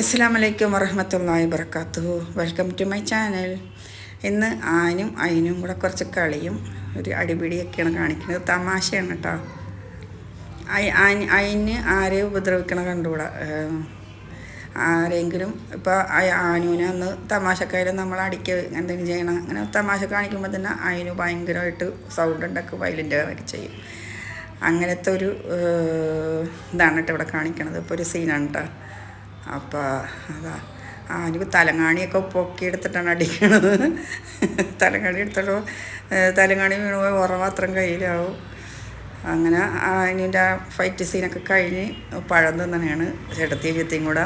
അസ്സാം വലൈക്കും വറഹമത്തല്ലാഹി വർക്കാത്തു വെൽക്കം ടു മൈ ചാനൽ ഇന്ന് ആനും അയിനും കൂടെ കുറച്ച് കളിയും ഒരു അടിപിടിയൊക്കെയാണ് കാണിക്കുന്നത്. തമാശയാണ് കേട്ടോ അയിന് ആരെയും ഉപദ്രവിക്കണ കണ്ടുകൂടാ? ആരെങ്കിലും ഇപ്പോൾ ആനുവിനെ അന്ന് തമാശക്കാരും നമ്മൾ അടിക്കുക എന്തെങ്കിലും ചെയ്യണം. അങ്ങനെ തമാശ കാണിക്കുമ്പോൾ തന്നെ അതിന് ഭയങ്കരമായിട്ട് സൗണ്ട് ഉണ്ടാക്കി വയലിന്റെ ഒക്കെ ചെയ്യും. അങ്ങനത്തെ ഒരു ഇതാണ് കേട്ടോ ഇവിടെ കാണിക്കണത്. ഇപ്പോൾ ഒരു സീനാണ് കേട്ടോ അപ്പോൾ അതാ. ആ എനിക്ക് തലങ്ങാണിയൊക്കെ പൊക്കി എടുത്തിട്ടാണ് അടിക്കണത്. തലങ്ങാണി എടുത്തിട്ടോ തലങ്ങാണി വീണ് പോയി ഉറ മാത്രം കയ്യിലാവും. അങ്ങനെ അതിന്റെ ഫൈറ്റ് സീനൊക്കെ കഴിഞ്ഞ് പഴം തിന്നണയാണ് ചേട്ടത്തിയും ചെത്തിയും കൂടെ.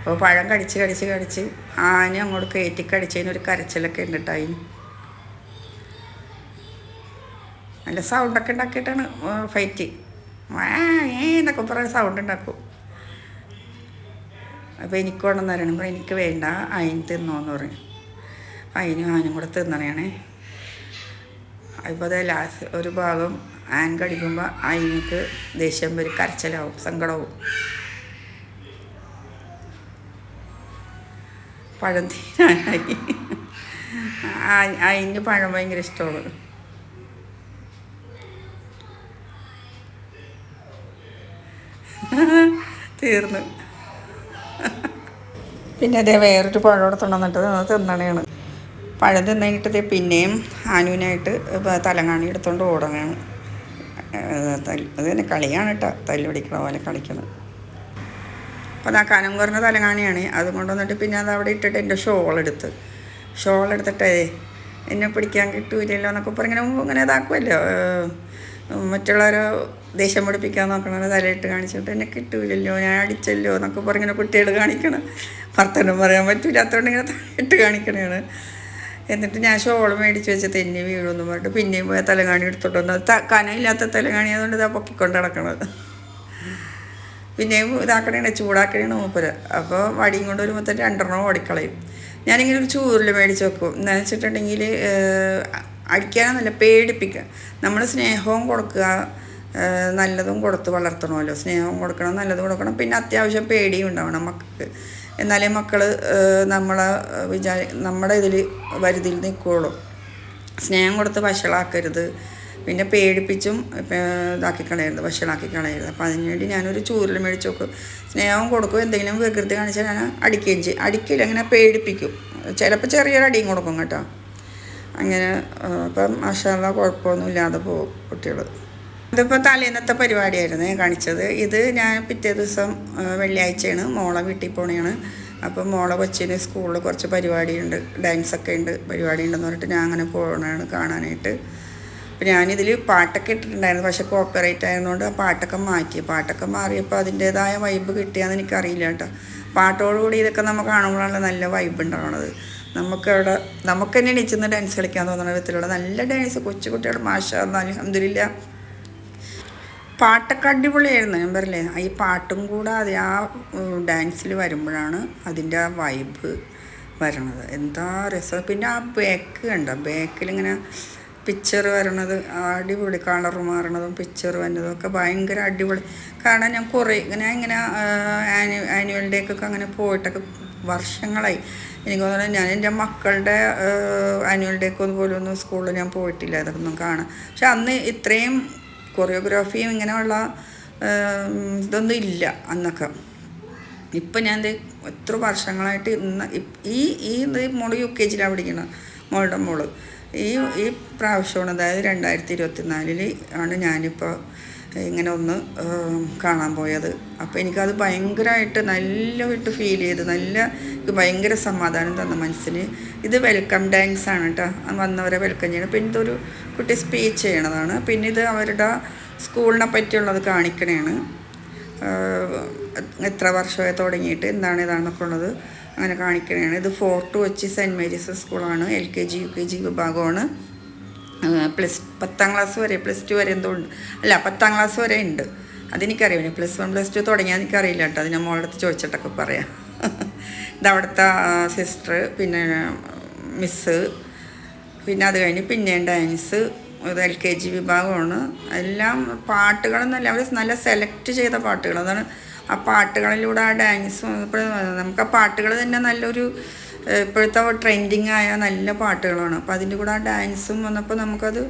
അപ്പോൾ പഴം കടിച്ച് കടിച്ച് കടിച്ച് ആന അങ്ങോട്ട് കയറ്റി കടിച്ചതിന് ഒരു കരച്ചിലൊക്കെ ഉണ്ട് നല്ല സൗണ്ടൊക്കെ ഉണ്ടാക്കിയിട്ടാണ് ഫൈറ്റ് ഏ എന്നൊക്കെ പറഞ്ഞ സൗണ്ട് ഉണ്ടാക്കും. അപ്പോൾ എനിക്ക് കൊണ്ടുവന്ന് തരണം അപ്പോൾ എനിക്ക് വേണ്ട അതിന് തിന്നോന്ന് പറയും അതിനും ആനും കൂടെ തിന്നണേ ഇപ്പോൾ അതേ ലാസ്റ്റ് ഒരു ഭാഗം ആൻ കടിക്കുമ്പോൾ അതിനക്ക് ദേഷ്യം വരും കരച്ചിലാവും സങ്കടവും പഴം തീരാനായി. അതിന് പഴം ഭയങ്കര ഇഷ്ടമാണ്. തീർന്നു. പിന്നെ അതേ വേറൊരു പഴം എടുത്തോണ്ട് വന്നിട്ട് തിന്നണയാണ്. പഴം ദേ പിന്നെയും ആനുവിനായിട്ട് തലങ്ങാണി എടുത്തോണ്ട് ഓടണയാണ് അത് തന്നെ കളിയാണ് കേട്ടോ. തല്ല് പിടിക്കണ പോലെ കളിക്കുന്നത് അപ്പോൾ ആ കനം കുറഞ്ഞ തലങ്ങാണിയാണ്. അതുകൊണ്ട് വന്നിട്ട് പിന്നെ അത് അവിടെ ഇട്ടിട്ട് എന്റെ ഷോളെടുത്ത് ഷോളെടുത്തിട്ടേ എന്നെ പിടിക്കാൻ കിട്ടൂലല്ലോ എന്നൊക്കെ പറഞ്ഞിങ്ങനെ ഇങ്ങനെ ഇതാക്കുമല്ലോ മറ്റുള്ളവരെ ദേഷ്യം പഠിപ്പിക്കാൻ നോക്കണ തലയിട്ട് കാണിച്ചിട്ട് എന്നെ കിട്ടൂലല്ലോ ഞാൻ അടിച്ചല്ലോ എന്നൊക്കെ പറഞ്ഞിങ്ങനെ കുട്ടികൾ കാണിക്കണം. ഭർത്തനും പറയാൻ പറ്റൂലാത്തതുകൊണ്ട് ഇങ്ങനെ തലയിട്ട് കാണിക്കണതാണ്. എന്നിട്ട് ഞാൻ ഷോൾ മേടിച്ച് വെച്ച് തെന്നി വീഴുമെന്ന് പറഞ്ഞിട്ട് പിന്നെയും പോയി തലകാണി എടുത്തോണ്ട് വന്നത്. കനയില്ലാത്ത തലകാണി അതുകൊണ്ട് ഇതാ പൊക്കിക്കൊണ്ട് നടക്കണത്. പിന്നെയും ഇതാക്കണേണ് ചൂടാക്കണേണ് മൂപ്പര്. അപ്പോൾ വടിയും കൊണ്ട് വരുമ്പോൾ തന്നെ രണ്ടെണ്ണം ഓടിക്കളയും. ഞാനിങ്ങനെ ഒരു ചൂരിൽ മേടിച്ച് വെക്കും. എന്താണെന്ന് വെച്ചിട്ടുണ്ടെങ്കിൽ അടിക്കാനല്ല പേടിപ്പിക്കുക നമ്മൾ സ്നേഹവും കൊടുക്കുക നല്ലതും കൊടുത്ത് വളർത്തണമല്ലോ. സ്നേഹവും കൊടുക്കണം നല്ലതും കൊടുക്കണം. പിന്നെ അത്യാവശ്യം പേടിയും ഉണ്ടാവണം മക്കൾക്ക്. എന്നാലേ മക്കൾ നമ്മളെ വിചാരി നമ്മുടെ ഇതിൽ വരുതിയിൽ നിൽക്കുകയുള്ളൂ സ്നേഹം കൊടുത്ത് വഷളാക്കരുത്. പിന്നെ പേടിപ്പിച്ചും ഇതാക്കി കളയരുത് വഷളാക്കി കളയരുത്. അപ്പം അതിനുവേണ്ടി ഞാനൊരു ചൂരൽ മേടിച്ച് നോക്കും സ്നേഹം കൊടുക്കും എന്തെങ്കിലും വികൃതി കാണിച്ചാൽ ഞാൻ അടിക്കുകയും ചെയ്യും. അടിക്കില്ല അങ്ങനെ പേടിപ്പിക്കും. ചിലപ്പോൾ ചെറിയൊരു അടിയും കൊടുക്കും കേട്ടോ. അങ്ങനെ അപ്പം മാഷാല്ല കുഴപ്പമൊന്നും ഇല്ലാതെ പോകും കുട്ടികൾ ഇതിപ്പോൾ തലേന്നത്തെ പരിപാടിയായിരുന്നു ഞാൻ കാണിച്ചത്. ഇത് ഞാൻ പിറ്റേ ദിവസം വെള്ളിയാഴ്ചയാണ് മോളെ വീട്ടിൽ പോണെയാണ് അപ്പം മോളെ കൊച്ചിന് സ്കൂളിൽ കുറച്ച് പരിപാടിയുണ്ട് ഡാൻസൊക്കെ ഉണ്ട് പരിപാടി ഉണ്ടെന്ന് പറഞ്ഞിട്ട് ഞാൻ അങ്ങനെ പോകണതാണ് കാണാനായിട്ട്. അപ്പം ഞാനിതിൽ പാട്ടൊക്കെ ഇട്ടിട്ടുണ്ടായിരുന്നു പക്ഷേ കോപ്പറേറ്റ് ആയതുകൊണ്ട് ആ പാട്ടൊക്കെ മാറ്റി. പാട്ടൊക്കെ മാറിയപ്പോൾ അതിന്റേതായ വൈബ് കിട്ടിയാന്ന് എനിക്കറിയില്ല കേട്ടോ. പാട്ടോടുകൂടി ഇതൊക്കെ നമ്മൾ കാണുമ്പോഴാണ് നല്ല വൈബ് ഉണ്ടാവണത്. നമുക്ക് അവിടെ നമുക്ക് തന്നെ എണീച്ചെന്ന് ഡാൻസ് കളിക്കാൻ തോന്നുന്ന വിധത്തിലുള്ള നല്ല ഡാൻസ് കൊച്ചു കുട്ടികൾ മാഷ അലഹമില്ല പാട്ടൊക്കെ അടിപൊളിയായിരുന്നു ഞാൻ പറഞ്ഞില്ലേ? ഈ പാട്ടും കൂടാതെ ആ ഡാൻസിൽ വരുമ്പോഴാണ് അതിന്റെ ആ വൈബ് വരണത്. എന്താ രസം. പിന്നെ ആ ബാക്ക് കണ്ടോ? ബാക്കിലിങ്ങനെ പിക്ചർ വരണത് അടിപൊളി കളർ മാറണതും പിക്ചർ വരുന്നതും ഒക്കെ ഭയങ്കര അടിപൊളി. കാരണം ഞാൻ കുറേ ഇങ്ങനെ ഇങ്ങനെ ആനു ആനുവൽ ഡേക്കൊക്കെ അങ്ങനെ പോയിട്ടൊക്കെ വർഷങ്ങളായി. എനിക്ക് തോന്നുന്നത് ഞാൻ എന്റെ മക്കളുടെ ആനുവൽ ഡേക്ക് പോലും ഒന്നും സ്കൂളിൽ ഞാൻ പോയിട്ടില്ല. അതൊന്നും കാണാൻ പക്ഷെ അന്ന് ഇത്രയും കൊറിയോഗ്രാഫിയും ഇങ്ങനെയുള്ള ഇതൊന്നും ഇല്ല അന്നൊക്കെ. ഇപ്പം ഞാൻ എത്ര വർഷങ്ങളായിട്ട് ഇന്ന് ഈ ഈ മോൾ യു കെ ജിയിലാണ് പഠിക്കുന്നത് മോളുടെ മോൾ. ഈ ഈ പ്രാവശ്യമാണ് അതായത് രണ്ടായിരത്തി ഇരുപത്തിനാലിൽ ആണ് ഞാനിപ്പോൾ ഇങ്ങനെ ഒന്ന് കാണാൻ പോയത്. അപ്പോൾ എനിക്കത് ഭയങ്കരമായിട്ട് നല്ലതായിട്ട് ഫീൽ ചെയ്ത് നല്ല ഭയങ്കര സമാധാനം തന്ന മനസ്സിന്. ഇത് വെൽക്കം ഡാൻസ് ആണ് കേട്ടോ വന്നവരെ വെൽക്കം ചെയ്യണം. പിന്നെ ഇതൊരു കുട്ടി സ്പീച്ച് ചെയ്യണതാണ്. പിന്നെ ഇത് അവരുടെ സ്കൂളിനെ പറ്റിയുള്ളത് കാണിക്കണേണ്. എത്ര വർഷമായി തുടങ്ങിയിട്ട് എന്താണ് ഇതാണെന്നൊക്കെ ഉള്ളത് അങ്ങനെ കാണിക്കണതാണ് ഇത് ഫോർട്ട് കൊച്ചി സെന്റ് മേരീസ് സ്കൂളാണ് L K G U K G വിഭാഗമാണ്. പ്ലസ് പത്താം ക്ലാസ് വരെ പ്ലസ് ടു വരെ എന്തോ ഉണ്ട്. അല്ല പത്താം ക്ലാസ് വരെ ഉണ്ട്. അതെനിക്കറിയാം. പ്ലസ് വൺ പ്ലസ് ടു തുടങ്ങിയാൽ എനിക്കറിയില്ല കേട്ടോ. അത് ഞാൻ മോളുടെ അടുത്ത് ചോദിച്ചിട്ടൊക്കെ പറയാം. ഇത് അവിടുത്തെ സിസ്റ്റർ പിന്നെ മിസ്സ് പിന്നെ അത് കഴിഞ്ഞ് പിന്നെയും ഡാൻസ് ഇത് എൽ കെ ജി വിഭാഗമാണ്. എല്ലാം പാട്ടുകളെന്നല്ല അവർ നല്ല സെലക്ട് ചെയ്ത പാട്ടുകൾ. അതാണ് ആ പാട്ടുകളിലൂടെ ആ ഡാൻസും ഇപ്പോൾ നമുക്ക് ആ പാട്ടുകൾ തന്നെ നല്ലൊരു ഇപ്പോഴത്തെ ട്രെൻഡിങ് ആയ നല്ല പാട്ടുകളാണ്. അപ്പോൾ അതിന്റെ കൂടെ ആ ഡാൻസും വന്നപ്പോൾ നമുക്കത്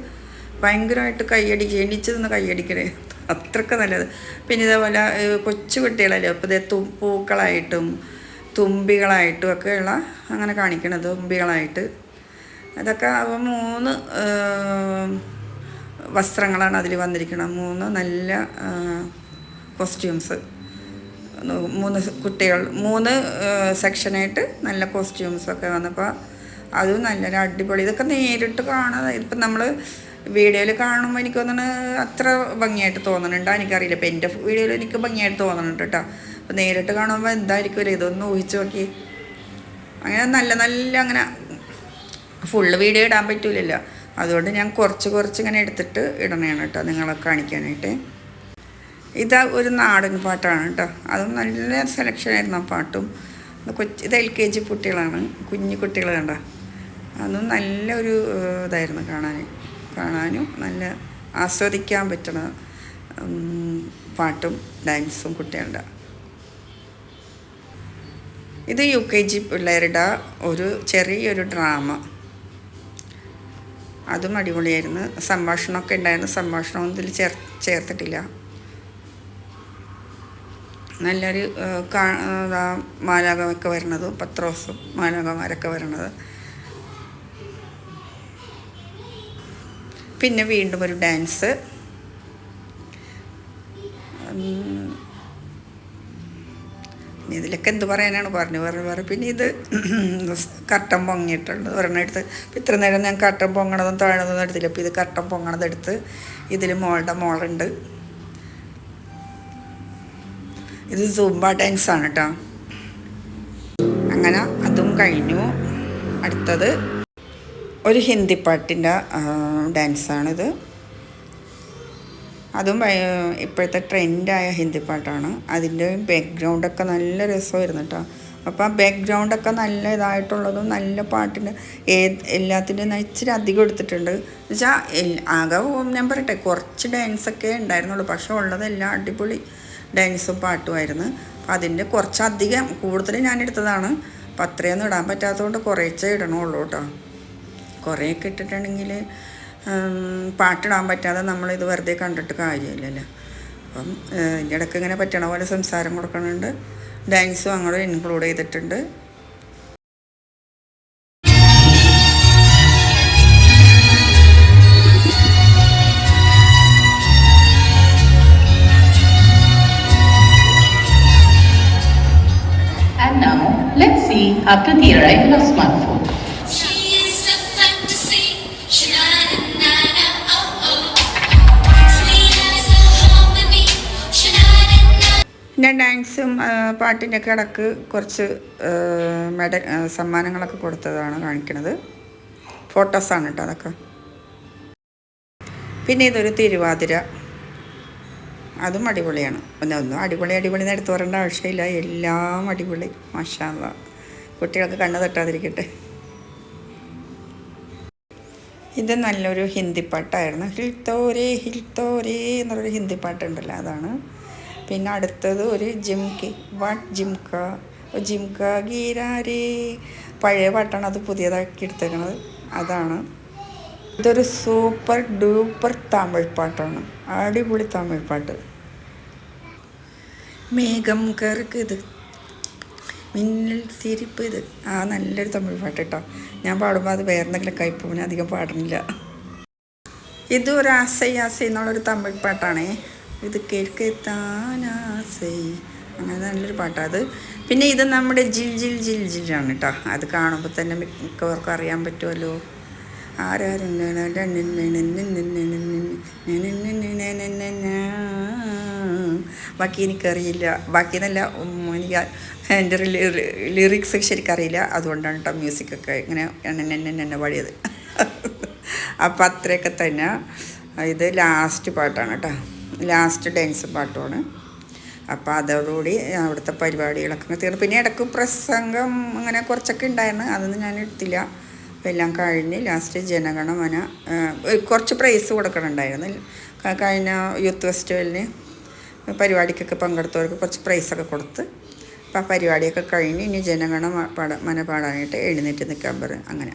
ഭയങ്കരമായിട്ട് കൈയടി എണീച്ച് നിന്ന് കൈയടിക്കണേ അത്രയ്ക്ക് നല്ലത്. പിന്നെ ഇതേപോലെ കൊച്ചു കുട്ടികളല്ലേ അപ്പോൾ ഇതേ തു പൂക്കളായിട്ടും തുമ്പികളായിട്ടും ഒക്കെയുള്ള അങ്ങനെ കാണിക്കണത് തുമ്പികളായിട്ട്. അതൊക്കെ അവ മൂന്ന് വസ്ത്രങ്ങളാണ് അതിൽ വന്നിരിക്കുന്നത് മൂന്ന് നല്ല കോസ്റ്റ്യൂംസ് മൂന്ന് കുട്ടികൾ മൂന്ന് സെക്ഷനായിട്ട് നല്ല കോസ്റ്റ്യൂംസൊക്കെ വന്നപ്പോൾ അതും നല്ലൊരു അടിപൊളി. ഇതൊക്കെ നേരിട്ട് കാണാതെ ഇപ്പം നമ്മൾ വീഡിയോയിൽ കാണുമ്പോൾ എനിക്ക് തോന്നുന്നു അത്ര ഭംഗിയായിട്ട് തോന്നുന്നുണ്ട് എനിക്കറിയില്ല. ഇപ്പം എന്റെ വീഡിയോയിൽ എനിക്ക് ഭംഗിയായിട്ട് തോന്നുന്നുണ്ട് കേട്ടോ. അപ്പം നേരിട്ട് കാണുമ്പോൾ എന്തായിരിക്കും ഇതൊന്ന് ഊഹിച്ച് നോക്കി. അങ്ങനെ നല്ല നല്ല അങ്ങനെ ഫുള്ള് വീഡിയോ ഇടാൻ പറ്റൂലല്ലോ. അതുകൊണ്ട് ഞാൻ കുറച്ച് കുറച്ച് ഇങ്ങനെ എടുത്തിട്ട് ഇടണേണ് കേട്ടോ നിങ്ങളെ കാണിക്കാനായിട്ട്. ഇതാ ഒരു നാടൻ പാട്ടാണ് കേട്ടോ. അതും നല്ല സെലക്ഷൻ ആയിരുന്നു ആ പാട്ടും. കൊച്ചു ഇത് എൽ കെ ജി കുട്ടികളാണ്. കുഞ്ഞു കുട്ടികൾ കണ്ട. അതും നല്ലൊരു ഇതായിരുന്നു കാണാൻ കാണാനും നല്ല ആസ്വദിക്കാൻ പറ്റണ പാട്ടും ഡാൻസും കുട്ടികളുടെ. ഇത് യു കെ ജി പിള്ളേരുടെ ഒരു ചെറിയൊരു ഡ്രാമ. അതും അടിപൊളിയായിരുന്നു. സംഭാഷണമൊക്കെ ഉണ്ടായിരുന്നു. സംഭാഷണം ഇതിൽ ചേർ ചേർത്തിട്ടില്ല. നല്ലൊരു കാ- മാലാകമൊക്കെ വരണത് പത്രോസും മാലാകമാരൊക്കെ വരണത് പിന്നെ വീണ്ടും ഒരു ഡാൻസ്. ഇതിലൊക്കെ എന്ത് പറയാനാണ് പറഞ്ഞു പറഞ്ഞു പറഞ്ഞു പിന്നെ ഇത് കട്ടൻ പൊങ്ങിയിട്ടുണ്ട്. ഒരെണ്ണം എടുത്ത് ഇത്ര നേരം ഞാൻ കട്ടൻ പൊങ്ങണതും താഴ്ന്നതും എടുത്തില്ല. അപ്പോൾ ഇത് കട്ടൻ പൊങ്ങണതെടുത്ത് ഇതിൽ മോളുടെ മോളുണ്ട്. ഇത് സൂംബ ഡാൻസ് ആണ് കേട്ടോ അങ്ങനെ അതും കഴിഞ്ഞു. അടുത്തത് ഒരു ഹിന്ദി പാട്ടിന്റെ ഡാൻസാണിത്. അതും ഇപ്പോഴത്തെ ട്രെൻഡായ ഹിന്ദി പാട്ടാണ്. അതിന്റെ ബാക്ക്ഗ്രൗണ്ടൊക്കെ നല്ല രസമായിരുന്നു കേട്ടോ. അപ്പോൾ ആ ബാക്ക്ഗ്രൗണ്ടൊക്കെ നല്ല ഇതായിട്ടുള്ളതും നല്ല പാട്ടിന് ഏത് എല്ലാത്തിന്റെയും ഇച്ചിരി അധികം എടുത്തിട്ടുണ്ട്. എന്നുവെച്ചാൽ ആകെ ഞാൻ പറയട്ടെ കുറച്ച് ഡാൻസൊക്കെ ഉണ്ടായിരുന്നുള്ളൂ. പക്ഷേ ഉള്ളതെല്ലാം അടിപൊളി ഡാൻസും പാട്ടുമായിരുന്നു. അപ്പം അതിന്റെ കുറച്ചധികം കൂടുതൽ ഞാൻ എടുത്തതാണ്. അപ്പം അത്രയൊന്നും ഇടാൻ പറ്റാത്തതുകൊണ്ട് കുറേച്ചേ ഇടണുള്ളൂ കേട്ടോ. കുറേയൊക്കെ ഇട്ടിട്ടുണ്ടെങ്കിൽ പാട്ടിടാൻ പറ്റാതെ നമ്മളിത് വെറുതെ കണ്ടിട്ട് കാര്യമില്ലല്ലോ. അപ്പം ഇതിന്റെ ഇടയ്ക്ക് ഇങ്ങനെ പറ്റണ പോലെ സംസാരം കൊടുക്കുന്നുണ്ട് ഡാൻസും അങ്ങോട്ട് ഇൻക്ലൂഡ് ചെയ്തിട്ടുണ്ട്. And now, let's see after the arrival of smartphone. പിന്നെ ഡാൻസും പാട്ടിന്റെയൊക്കെ ഇടയ്ക്ക് കുറച്ച് മെഡ സമ്മാനങ്ങളൊക്കെ കൊടുത്തതാണ് കാണിക്കുന്നത് ഫോട്ടോസാണ് കേട്ടോ അതൊക്കെ. പിന്നെ ഇതൊരു തിരുവാതിര. അതും അടിപൊളിയാണ്. ഒന്ന് ഒന്നും അടിപൊളി അടിപൊളി എന്ന് എടുത്തു പറയേണ്ട ആവശ്യമില്ല. എല്ലാം അടിപൊളി. മഷാല കുട്ടികൾക്ക് കണ്ണു തട്ടാതിരിക്കട്ടെ. ഇത് നല്ലൊരു ഹിന്ദി പാട്ടായിരുന്നു. ഹിൽ തോരേ ഹിൽ തോരേ എന്നൊരു ഹിന്ദി പാട്ടുണ്ടല്ലോ അതാണ്. പിന്നെ അടുത്തത് ഒരു ജിംകി വാട്ട് ജിംക ജിംക ഗീരാരേ. പഴയ പാട്ടാണ് അത് പുതിയതാക്കി എടുത്തേക്കണത്. അതാണ്. ഇതൊരു സൂപ്പർ ഡൂപ്പർ തമിഴ് പാട്ടാണ്. അടിപൊളി തമിഴ് പാട്ട്. മേഘം കറുക്കുത്. മിന്നൽ തിരിപ്പ് ഇത് ആ നല്ലൊരു തമിഴ് പാട്ട് കേട്ടോ. ഞാൻ പാടുമ്പോൾ അത് വേറെ എന്തെങ്കിലും കയ്പൂന് അധികം പാടുന്നില്ല. ഇത് ഒരു ആസൈ എന്നുള്ളൊരു തമിഴ് പാട്ടാണേ. ഇത് കേൾക്കെത്താനാസൈ. അങ്ങനെ നല്ലൊരു പാട്ടാണ് അത്. പിന്നെ ഇത് നമ്മുടെ ജിൽ ജിൽ ജിൽ ജില്ലാണ് കേട്ടോ അത് കാണുമ്പോൾ തന്നെ മിക്കവർക്കും അറിയാൻ പറ്റുമല്ലോ ആരാരും ബാക്കി എനിക്കറിയില്ല. ബാക്കി എന്നല്ല എനിക്ക് എന്റെ ലിറിക്സ് ശരിക്കറിയില്ല. അതുകൊണ്ടാണ് കേട്ടോ മ്യൂസിക്കൊക്കെ ഇങ്ങനെ എന്നെ പാടിയത്. അപ്പം അത്രയൊക്കെ തന്നെ. ഇത് ലാസ്റ്റ് പാട്ടാണ് കേട്ടോ ലാസ്റ്റ് ഡാൻസ് പാട്ടുമാണ്. അപ്പോൾ അതോടുകൂടി അവിടുത്തെ പരിപാടികളൊക്കെ തീർന്നു. പിന്നെ ഇടയ്ക്ക് പ്രസംഗം അങ്ങനെ കുറച്ചൊക്കെ ഉണ്ടായിരുന്നു. അതൊന്നും ഞാൻ എടുത്തില്ല. എല്ലാം കഴിഞ്ഞ് ലാസ്റ്റ് ജനഗണമന കുറച്ച് പ്രൈസ് കൊടുക്കണുണ്ടായിരുന്നു. കഴിഞ്ഞ യൂത്ത് ഫെസ്റ്റിവലിന് പരിപാടിക്കൊക്കെ പങ്കെടുത്തവർക്ക് കുറച്ച് പ്രൈസൊക്കെ കൊടുത്ത് അപ്പോൾ ആ പരിപാടിയൊക്കെ കഴിഞ്ഞ് ഇനി ജനഗണ മന പാടാനായിട്ട് എഴുന്നേറ്റ് നിൽക്കാൻ പറയും അങ്ങനെ.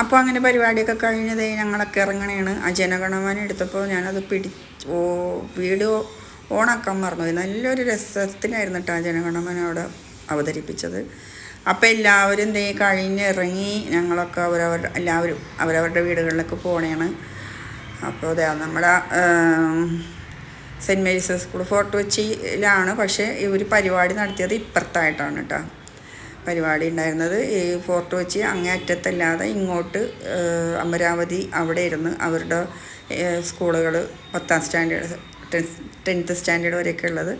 അപ്പോൾ അങ്ങനെ പരിപാടിയൊക്കെ കഴിഞ്ഞത് ഞങ്ങളൊക്കെ ഇറങ്ങണേണ്. ആ ജനഗണമന എടുത്തപ്പോൾ ഞാനത് പിടി ഓ വീട് ഓണാക്കാൻ മറന്നുപോയി നല്ലൊരു രസത്തിനായിരുന്നു കേട്ടോ ആ ജനഗണമന അവിടെ അവതരിപ്പിച്ചത്. അപ്പോൾ എല്ലാവരും ദേ കഴിഞ്ഞ് ഇറങ്ങി ഞങ്ങളൊക്കെ അവരവരുടെ എല്ലാവരും അവരവരുടെ വീടുകളിലൊക്കെ പോണേണ്. അപ്പോൾ അതെ നമ്മുടെ സെന്റ് മേരീസ് സ്കൂൾ ഫോർട്ട് കൊച്ചിയിലാണ്. പക്ഷേ ഇവർ പരിപാടി നടത്തിയത് ഇപ്പുറത്തായിട്ടാണ് കേട്ടോ പരിപാടി ഉണ്ടായിരുന്നത്. ഈ ഫോർട്ട് വെച്ച് അങ്ങേ അറ്റത്തല്ലാതെ ഇങ്ങോട്ട് അമരാവതി അവിടെ ഇരുന്ന് അവരുടെ സ്കൂളുകൾ പത്താം സ്റ്റാൻഡേർഡ് ടെൻത്ത് സ്റ്റാൻഡേർഡ് വരെയൊക്കെ ഉള്ളത്.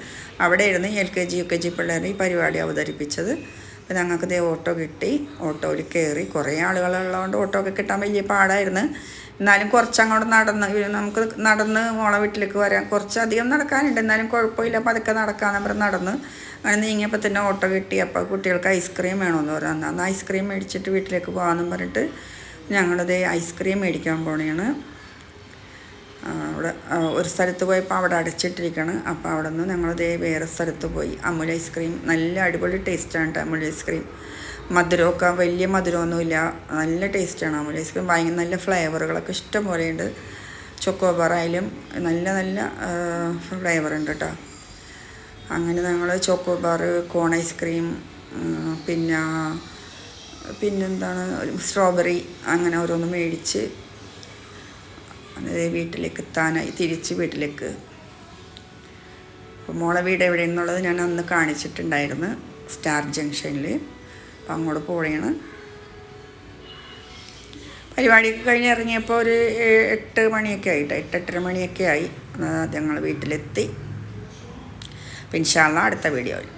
അവിടെ ഇരുന്ന് L K G U K G പിള്ളേർ ഈ പരിപാടി അവതരിപ്പിച്ചത്. അപ്പോൾ ഞങ്ങൾക്ക് ദേ ഓട്ടോ കിട്ടി. ഓട്ടോയിൽ കയറി കുറേ ആളുകളുള്ളതുകൊണ്ട് ഓട്ടോ ഒക്കെ കിട്ടാൻ വലിയ പാടായിരുന്നു. എന്നാലും കുറച്ചങ്ങോട്ട് നടന്ന് നമുക്ക് നടന്ന് മോളെ വീട്ടിലേക്ക് വരാൻ കുറച്ചധികം നടക്കാനുണ്ട്. എന്നാലും കുഴപ്പമില്ല. പതുക്കെ നടക്കാന്ന് പറഞ്ഞ് നടന്ന് അങ്ങനെ നീങ്ങിയപ്പോൾ തന്നെ ഓട്ടോ കിട്ടി. അപ്പോൾ കുട്ടികൾക്ക് ഐസ്ക്രീം വേണമെന്ന് പറഞ്ഞു. അന്ന് ഐസ്ക്രീം മേടിച്ചിട്ട് വീട്ടിലേക്ക് പോകാമെന്നും പറഞ്ഞിട്ട് ഞങ്ങളത് ഐസ്ക്രീം മേടിക്കാൻ പോണേണ്. ആ, അവിടെ ഒരു സ്ഥലത്ത് പോയപ്പോൾ അവിടെ അടച്ചിട്ടിരിക്കണം. അപ്പോൾ അവിടെ നിന്ന് ഞങ്ങളതേ വേറെ സ്ഥലത്ത് പോയി. അമുൽ ഐസ്ക്രീം നല്ല അടിപൊളി ടേസ്റ്റാണ് അമുൽ ഐസ്ക്രീം മധുരമൊക്കെ വലിയ മധുരമൊന്നുമില്ല നല്ല ടേസ്റ്റാണ് അമുൽ ഐസ്ക്രീം ഭയങ്കര നല്ല ഫ്ലേവറുകളൊക്കെ ഇഷ്ടം പോലെയുണ്ട്. ചൊക്കോബാറായാലും നല്ല നല്ല ഫ്ലേവർ ഉണ്ട് കേട്ടോ അങ്ങനെ ഞങ്ങൾ ചോക്കോബാർ കോൺ ഐസ്ക്രീം പിന്നെ പിന്നെന്താണ് സ്ട്രോബെറി അങ്ങനെ ഓരോന്ന് മേടിച്ച് അത് വീട്ടിലേക്ക് എത്താനായി തിരിച്ച് വീട്ടിലേക്ക്. അപ്പോൾ മോളെ വീട് എവിടെയെന്നുള്ളത് ഞാൻ അന്ന് കാണിച്ചിട്ടുണ്ടായിരുന്നു സ്റ്റാർ ജംഗ്ഷനിൽ അപ്പം അങ്ങോട്ട് പോവുകയാണ്. പരിപാടിയൊക്കെ കഴിഞ്ഞ് ഇറങ്ങിയപ്പോൾ ഒരു എട്ട് മണിയൊക്കെ ആയിട്ട് എട്ട് എട്ടര മണിയൊക്കെ ആയി. ഞങ്ങൾ വീട്ടിലെത്തി. പിൻഷാള്ള അടുത്ത വീഡിയോയിൽ.